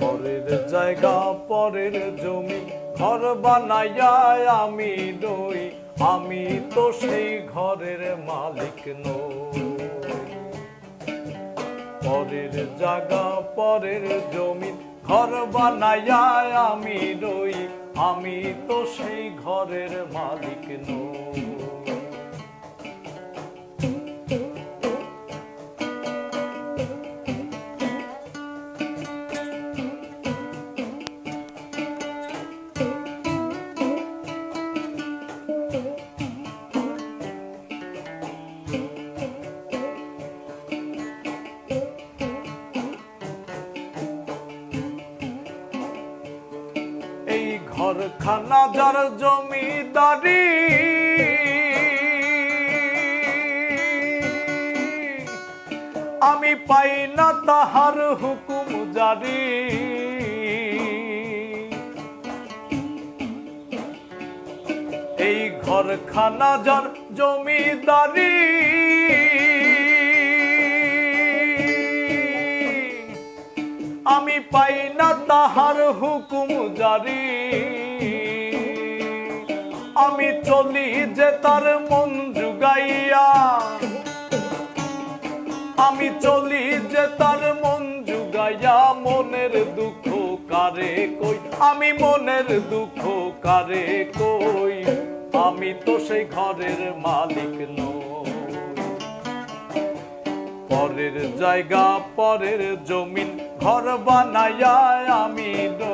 পরের জায়গা, পরের জমি, ঘর বানাইয়া আমি রই আমি তো সেই ঘরের মালিক নই। পরের জায়গা, পরের জমি, ঘর বানাইয়া আমি রই আমি তো সেই ঘরের মালিক নই। এই ঘরখানা যার জমিদারি। আমি পাই না তাহার হুকুম জারি। এই ঘরখানা যার জমিদারি। আমি পাই না তাহার হুকুম জারি। আমি চলি যে তার মন জুগাইয়া। আমি চলি যে তার মন জুগাইয়া, মনের দুঃখ কারে কই? আমি মনের দুঃখ কারে কই? আমি তো সেই ঘরের মালিক নই। পরের জায়গা, পরের জমিন, ঘর বানাইয়া আমি নই।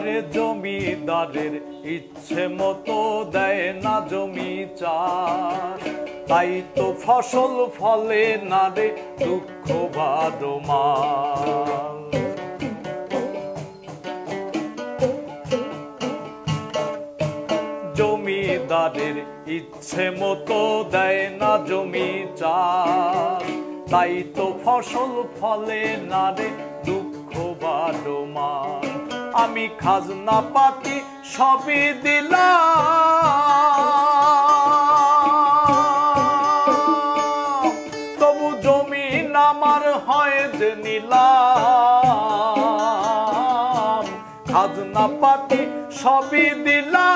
আরে জমিদারের ইচ্ছে মতো দেয় না জমি চাষ। তাই তো ফসল ফলে না রে দুঃখ বাদমাল জমিদারের ইচ্ছে মতো দেয় না জমি চাষ। তাই তো ফসল ফলে না রে আমি খাজনা পাতি সবই দিলাম। তবু জমিন আমার হয় যে নিলাম। খাজনা পাতি সবই দিলাম।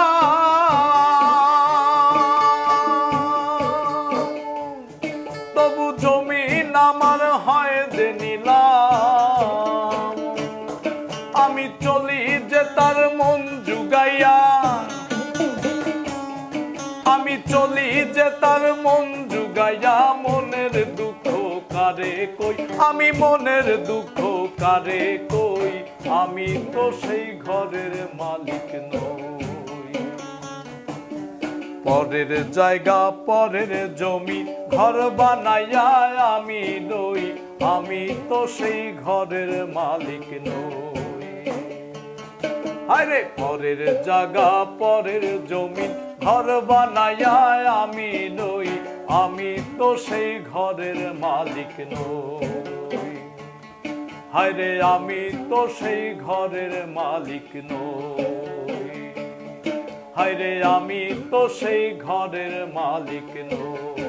তবু জমিন আমার হয় যে তার মন জুগাইয়া। আমি চলি যে তার মন জুগাইয়া, মনের দুঃখ কারে কই? আমি মনের দুঃখ কারে কই? আমি তো সেই ঘরের মালিক নই। পরের জায়গা, পরের জমি, ঘর বানাইয়া আমি নই। আমি তো সেই ঘরের মালিক নই। আরে পরের জাগা পরের জমি, ঘর বানাইয়া আমি নই, আমি তো সেই ঘরের মালিক নই। হায়রে, আমি তো সেই ঘরের মালিক নই। হায়রে, আমি তো সেই ঘরের মালিক নই।